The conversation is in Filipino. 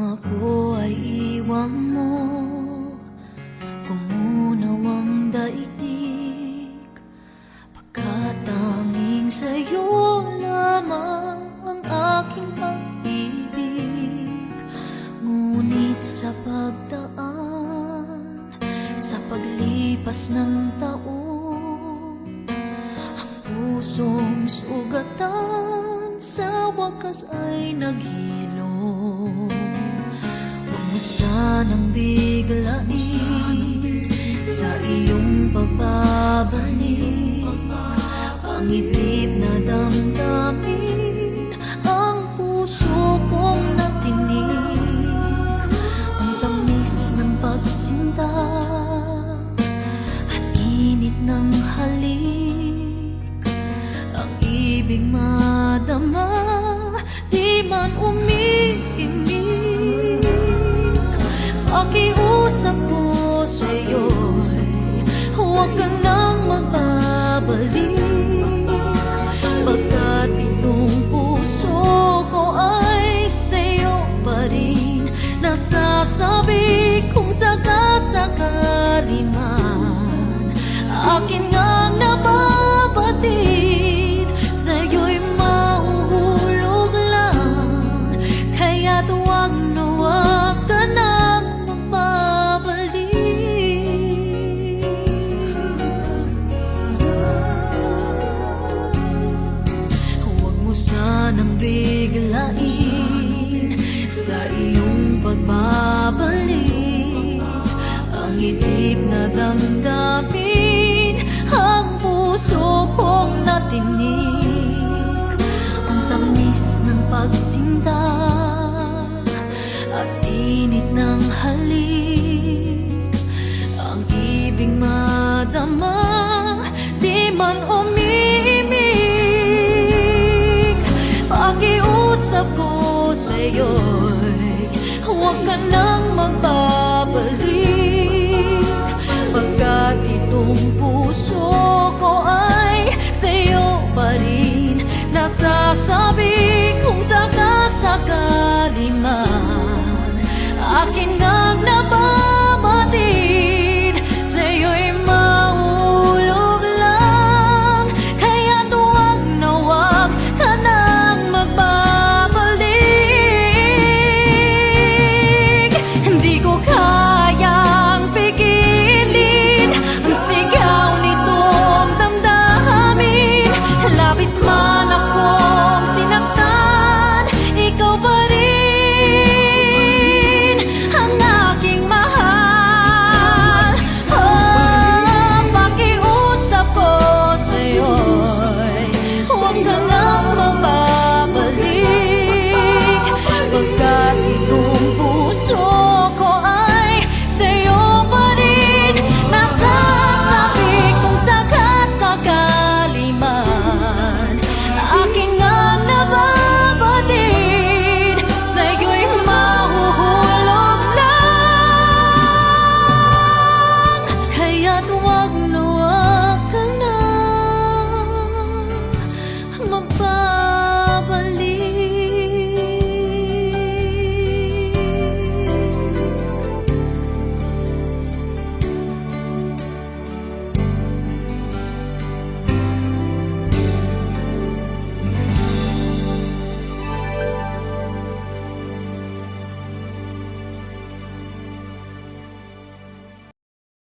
ako ay iwan mo Kumunaw ang daigdig Pagkat tanging sa'yo lamang ang aking pag-ibig. Ngunit sa pagdaan Sa paglipas ng taon Ang pusong sugatan Sa wakas ay mo sanang biglain Sa iyong pagbabalik Ang itlip na damdamin Ang puso kong natinig. Ang tamis ng pagsinta At init ng halik. Ang ibig madama Di man umiimik Pakiusap ko sa'yo. Huwag ka nang magbabalik. Pagkat itong puso ko ay sa'yo pa rin. Nasasabi kung sakasakali man Akin Sa iyong pagbabalik. Ang itim na damdamin Ang puso kong natinig. Ang tamis ng pagsinta At init ng halik. Ang ibig madama Di man umiimik Nasasabi kung sakasakali man Akin ngang huwag na